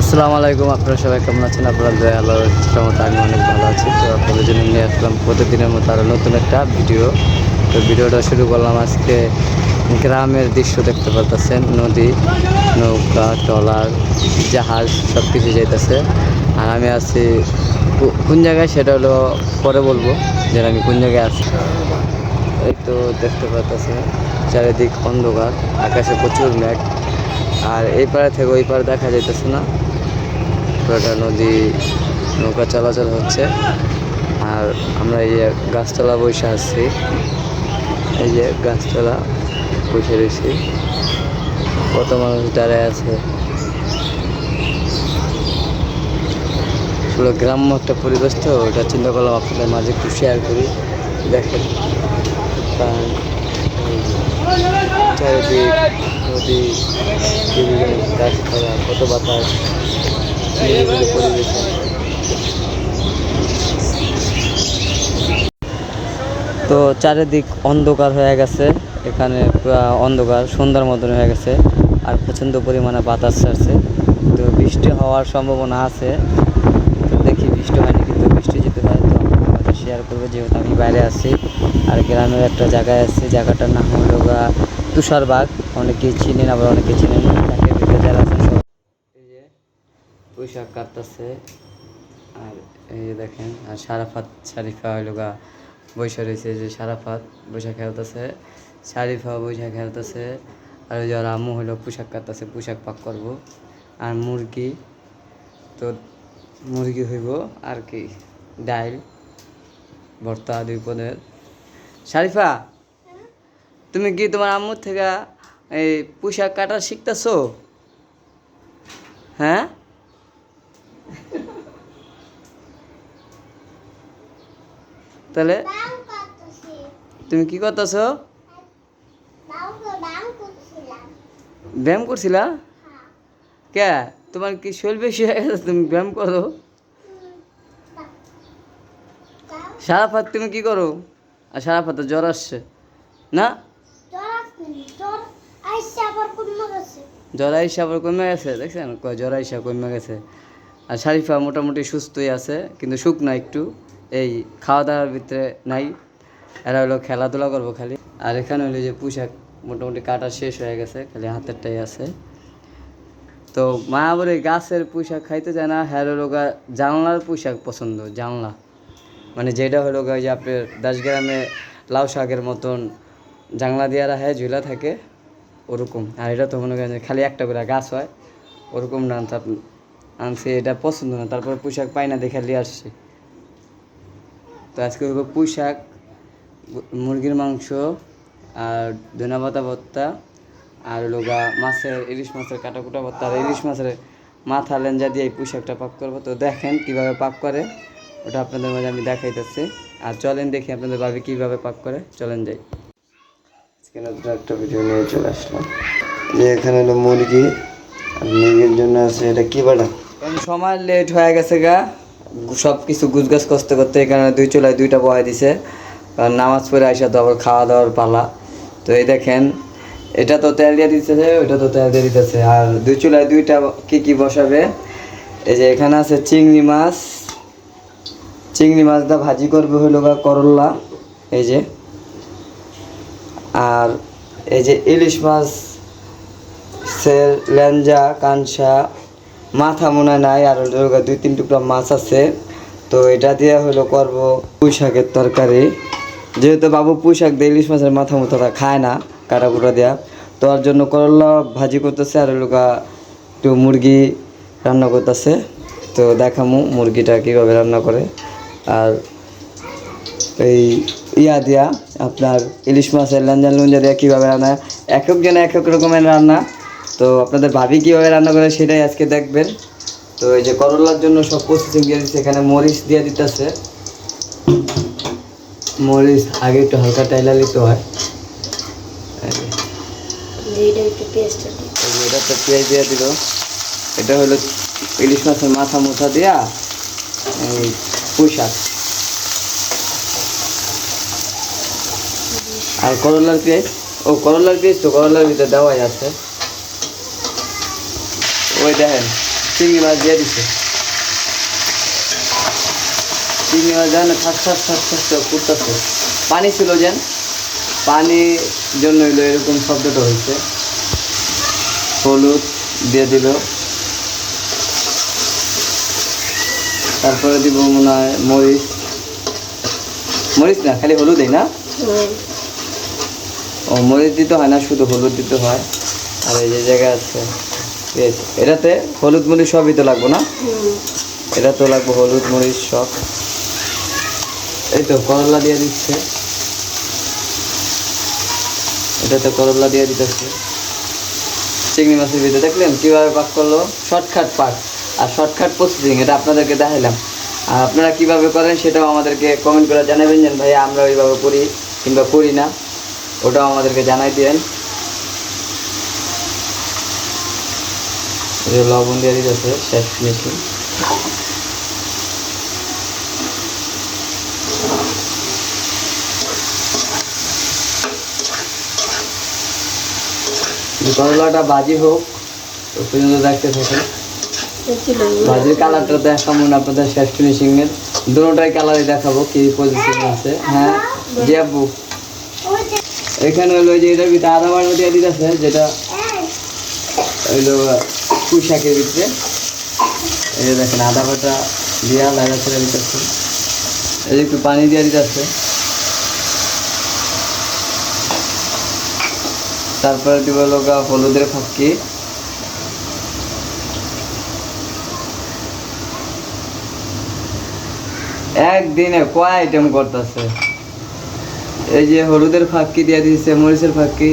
আসসালামু আলাইকুম, আপনারা সবাই কেমন আছেন? আপনারা দয়া, আল্লাহর মতো আমি অনেক ভালো আছি। তো আপনাদের জন্য নিয়ে আসলাম প্রতিদিনের মতো আরও নতুন একটা ভিডিও। তো ভিডিওটা শুরু করলাম আজকে গ্রামের দৃশ্য দেখতে পারতেছেন। নদী, নৌকা, ট্রলার, জাহাজ সব কিছু যাইতেছে। আর আমি আছি কোন জায়গায় সেটা হলো পরে বলব যে আমি কোন জায়গায় আছি। এই তো দেখতে পাচ্ছেন চারিদিক অন্ধকার, আকাশে প্রচুর মেঘ। আর এই পারে থেকে ওই পারে দেখা যাইতেছে না। পুরোটা নদী, নৌকা চলাচল হচ্ছে। আর আমরা এই যে গাছতলা বসে আসছি এই যে গাছতলা বসে রয়েছি। কত মানুষ দাঁড়ায় আছে। আসলে গ্রাম্য একটা পরিবেশ তো ওটা চিন্তা করলাম আপনাদের মাঝে একটু শেয়ার করি। দেখেন কারণ চারিদিক, নদী গাছপালা কত বাতাস তো চারিদিক অন্ধকার হয়ে গেছে। এখানে অন্ধকার, সন্ধ্যার মতন হয়ে গেছে। আর প্রচণ্ড পরিমাণে বাতাস ছাড়ছে। তো বৃষ্টি হওয়ার সম্ভাবনা আছে। দেখি বৃষ্টি হয়নি, কিন্তু বৃষ্টি যদি হয় তো হয়তো শেয়ার করব, যেহেতু আমি বাইরে আছি। আর গ্রামের একটা জায়গায় আছি, জায়গাটার নাম হলো তুষারবাগ। অনেকেই চিনেন, আবার অনেকে চিনেন না ঢাকার ভিতরে যারা আছেন সব এই যে পোশাক কাটতেছে। আর এই যে দেখেন, আর সারাফাত শারিফা হইল গা, বৈশা রয়েছে যে সারাফাত বৈশা খেলতেছে শারিফা বৈশা খেলতেছে, আর ওই যে আম্মু হলো পোশাক কাটতেছে, পোশাক পাক করব। আর মুরগি, তো মুরগি হইব আর কি, ডাইল, ভর্তা, দুই পদের। শারিফা, তুমি কি তোমার আম্মুর থেকে এই পোশাক কাটা শিখতেছো? হ্যাঁ? তাহলে তুমি কি করতেছো? ব্যায়াম করছিলা? হ্যাঁ। কে? তোমার কি শরীর বেশি হয়ে গেছে তুমি ব্যায়াম করো। দাম? সারাফাত তুমি কি করো? আর সারাফাতে জ্বর আসছে। না? জ্বর আইসা আবার কমে গেছে। দেখছেন? জ্বর আইসা কমে গেছে। আর শারিফা মোটামুটি সুস্থই আছে, কিন্তু শুকনা একটু। এই খাওয়া দাওয়ার ভিতরে নাই, এরা হলো খেলাধুলা করব খালি। আর এখানে হলো যে পোশাক মোটামুটি কাটা শেষ হয়ে গেছে, খালি হাতেরটাই আছে। তো মা আবার এই গাছের পোশাক খাইতে চায় না হ্যার হলো গা জানলার পোশাক পছন্দ, জানলা। মানে যেটা হলো গা যে আপনার দাসগ্রামে লাউ শাকের মতন জানলা দিয়ে রাখে, ঝুলা থাকে, ওরকম। আর এটা তো মনে করেন খালি একটা করে গাছ হয়, ওরকম না আনছি, এটা পছন্দ না, তারপর পোশাক পাই না দেখে নিয়ে আসছি। তো আজকে হইব পোশাক মুরগির মাংস, আর ধনা পাতা ভর্তা, আর লোগা মাছের, ইলিশ মাছের কাটা কুটা ভর্তা, আর ইলিশ মাছের মাথা লেঞ্জা দিয়ে এই পুঁইশাকটা পাক করব। তো দেখেন কীভাবে পাক করে, ওটা আপনাদের মাঝে আমি দেখাইতেছি। আর চলেন দেখি আপনাদের ভাবি কীভাবে পাক করে, চলেন যাই। আজকে নতুন একটা ভিডিও নিয়ে চলে আসলাম। এখানে হলো মুরগি, আর মুরগির জন্য আছে এটা কি বাড়া সময় লেট হয়ে গেছে গা। সব কিছু গুছগাছ করতে করতে এখানে দুই চুলায় দুইটা বহাই দিছে। কারণ নামাজ পড়ে আসা তো আবার খাওয়া দাওয়ার পালা। তো এই দেখেন, এটা তো তেল দিয়ে দিতেছে, ওইটা তো তেল দিয়ে দিতেছে। আর দুই চুলায় দুইটা কি কি বসাবে? এই যে এখানে আছে চিংড়ি মাছ। চিংড়ি মাছটা ভাজি করবে হলো গা করল্লা এই যে। আর এই যে ইলিশ মাছ সেল ল্যাঞ্জা কানসা মাথা মনে নাই আর দুই তিন টুকরা মাছ আছে। তো এটা দিয়ে হলো করব পুঁই শাকের তরকারি। যেহেতু বাবু পুঁই শাক দিয়ে ইলিশ মাছের মাথা মুথাটা খায় না কাটা কুটা দেওয়া তো ওর জন্য করলা ভাজি করতেছে আর গা একটু মুরগি রান্না করতেছে। তো দেখামু মুরগিটা কীভাবে রান্না করে। আর এই ইয়া দিয়া আপনার ইলিশ মাছের লেঞ্জা লুঞ্জা দিয়া কীভাবে রান্না এক এক জন এক এক রকমের রান্না। তো আপনাদের ভাবি কীভাবে রান্না করে সেটাই আজকে দেখবেন। তো এই যে করলার জন্য সব প্রসেসিং দিয়ে দিচ্ছে এখানে মরিচ দিয়ে দিতেছে। মরিচ আগে একটু হালকা টাইলা নিতে হয়। এটা তো পেঁয়াজ দিয়ে দিল। এটা হলো ইলিশ মাছের মাথা মুথা দিয়া এই পুঁইশাক আর করলার পেঁয়াজ? ও করলার পেঁয়াজ তো করলার ভিতরে দেওয়াই আছে। ওই দেখেন চিংড়ি মাছ দিয়ে দিছে। চিংড়ি মাছ দেয় না থাক থাক থাক থাক করতেছে পানি ছিল যেন পানির জন্য হইল এরকম শব্দটা হয়েছে হলুদ দিয়ে দিল। তারপরে দিব মনে হয় মরিচ। মরিচ না খালি হলুদই না? ও মরিচ দিতে হয় না শুধু হলুদ দিতে হয়। আর এই যে জায়গা আছে এটাতে হলুদ মরিচ সবই তো লাগবো না? এটা তো লাগবো হলুদ মরিচ সব। এই তো করলা দিয়ে দিচ্ছে। এটাতে করলা দিয়ে দিতেছে। চিংড়ি মাছের ভিতরে দেখলেন কীভাবে পাক করল? শর্টকাট পাক। আর শর্টকাট প্রসেসিং এটা আপনাদেরকে দেখাইলাম। আর আপনারা কীভাবে করেন সেটাও আমাদেরকে কমেন্ট করে জানাবেন যেন ভাই আমরা ওইভাবে করি কিংবা করি না, ওটাও আমাদেরকে জানাই দিবেন যে লবণ দিয়ে দিতেছে শেষ ফিনিশিং করলাটা বাজি হোক তো পর্যন্ত দেখতে থাকুন। ভাজির কালারটা দেখাবো না আপনাদের শেষ ফিনিশিং এর দুটোটাই কালারই দেখাবো কি পজিশন আছে। হ্যাঁ জি আব্বু ওই যে এখানে হলো যে এটার ভিতরে আদা বাটা দিয়ে দিতেছে যেটা হইল পুঁই শাকের ভিতরে। এই দেখেন, আদা বাটা দিয়া লাগা ছেড়ে দিতেছে এই একটু পানি দিয়ে দিতেছে। তারপরে দিব লোকা হলুদের ফাঁকি। একদিনে কয় আইটেম করতেছে? এই যে হলুদের ফাঁকি দিয়ে দিয়েছে, মরিচের ফাঁকি।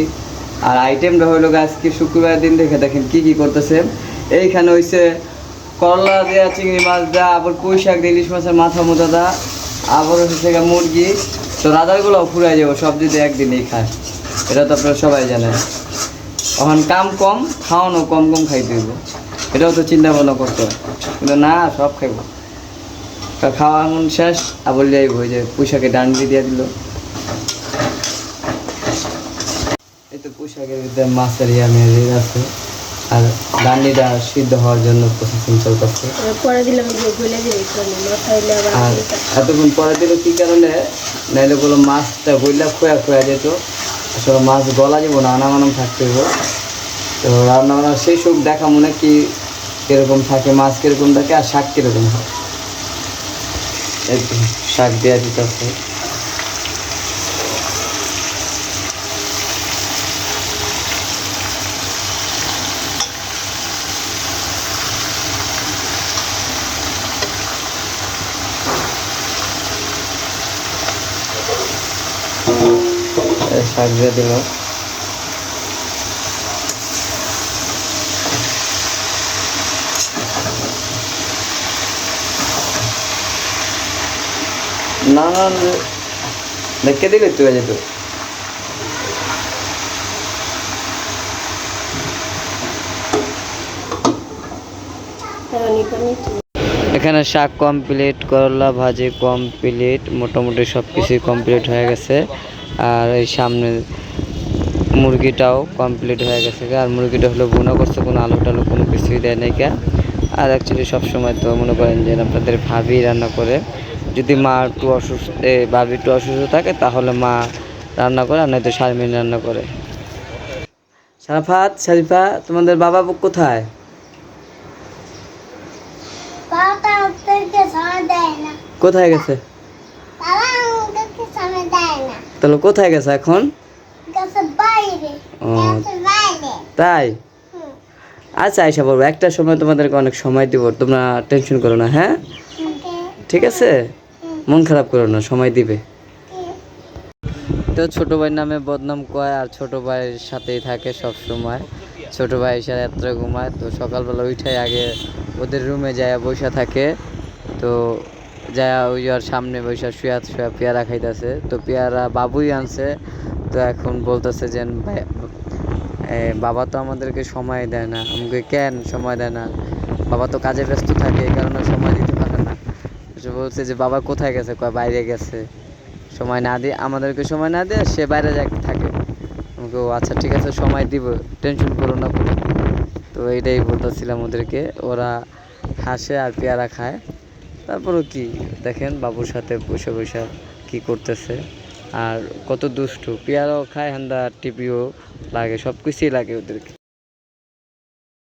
আর আইটেমটা হলো আজকে শুক্রবার দিন দেখে দেখেন কি কি করতেছে। এইখানে হইছে করলা দেওয়া চিংড়ি মাছ দেওয়া আবার পুঁই শাক ইলিশ মাছের মাথা মোটা দেওয়া আবার হচ্ছে মুরগি। তো রাদারগুলো ফুরাই যাব, সব যদি একদিনেই খায়। এটা তো আপনারা সবাই জানেন। এখন কাম কম, খাওয়ানো কম কম খাইতে হইব। এটাও তো চিন্তা ভাবনা করতে কিন্তু না, সব খাইব। খাওয়া এখন শেষ, আবার যাইব ওই যে পুঁশাকে ডান্ডি দিয়ে দিল। এই তো পোশাকের মাছের ইয়া মেয়ে আছে। আর ডান্ডিটা সিদ্ধ হওয়ার জন্য প্রসেসিং চলতেছে। পরে দিলাম আর এতক্ষণ পরে দিল কি কারণে? নাইলে বলো মাছটা বইলা খোয়া খোয়া যেত। আসলে মাছ গলা যাব না আনামানাম থাকতে তো রান্না বান্না সেই সব দেখা মনে কি কীরকম থাকে মাছ কীরকম থাকে আর শাক কীরকম হয়? শাক দেওয়া দিতেছে এই দিয়ে দিল। যেত এখানে শাক কমপ্লিট করলা ভাজি কমপ্লিট মোটামুটি সব কিছুই কমপ্লিট হয়ে গেছে। আর এই সামনে মুরগিটাও কমপ্লিট হয়ে গেছে আর মুরগিটা হলো বুনা করছে কোনো আলু টালু কোনো কিছুই দেয় নাই কা আর অ্যাকচুয়ালি সবসময় তো মনে করেন যে আপনাদের ভাবি রান্না করে। যদি মা একটু অসুস্থ ভাবি একটু অসুস্থ থাকে তাহলে মা রান্না করে আর নয়তো শারমিন রান্না করে। সারাফাত শারিফা তোমাদের বাবা কোথায়? কোথায় গেছে বাবা আমাদেরকে সময় দেয় না তাহলে কোথায় গেছে এখন? তাই? আচ্ছা আইসা বলব একটা সময় তোমাদেরকে অনেক সময় দিব তোমরা টেনশন করো না হ্যাঁ? ঠিক আছে? মন খারাপ করো না সময় দিবে। তো ছোট ভাই নামে বদনাম কয় আর ছোট ভাইয়ের সাথেই থাকে সব সময়। ছোট ভাই এসে রাত্রে ঘুমায় তো সকালবেলা উঠে আগে ওদের রুমে যায় বসে থাকে। তো যায় ওই আর সামনে বসে শুয়া শুয়া পেয়ারা খাইতেছে। তো পেয়ারা বাবুই আনছে। তো এখন বলতেছে যে বাবা তো আমাদেরকে সময় দেয় না। আমাকে, কেন সময় দেয় না? বাবা তো কাজে ব্যস্ত থাকে, এই কারণে সময় দিতে পারে না। সে বলছে যে, বাবা কোথায় গেছে? কয়, বাইরে গেছে। সময় না দিয়ে, আমাদেরকে সময় না দিয়ে সে বাইরে যাক থাকে। আমাকে, ও আচ্ছা ঠিক আছে, সময় দিব, টেনশন করো না। তো এইটাই বলতেছিলাম ওদেরকে। ওরা হাসে আর পেয়ারা খায়। তারপরও কি? দেখেন বাবুর সাথে বসে বসে কি করতেছে। আর কত দুষ্টু। পেয়ারাও খায়, হান্দা, টিপিও লাগে সব কিছুই লাগে ওদেরকে।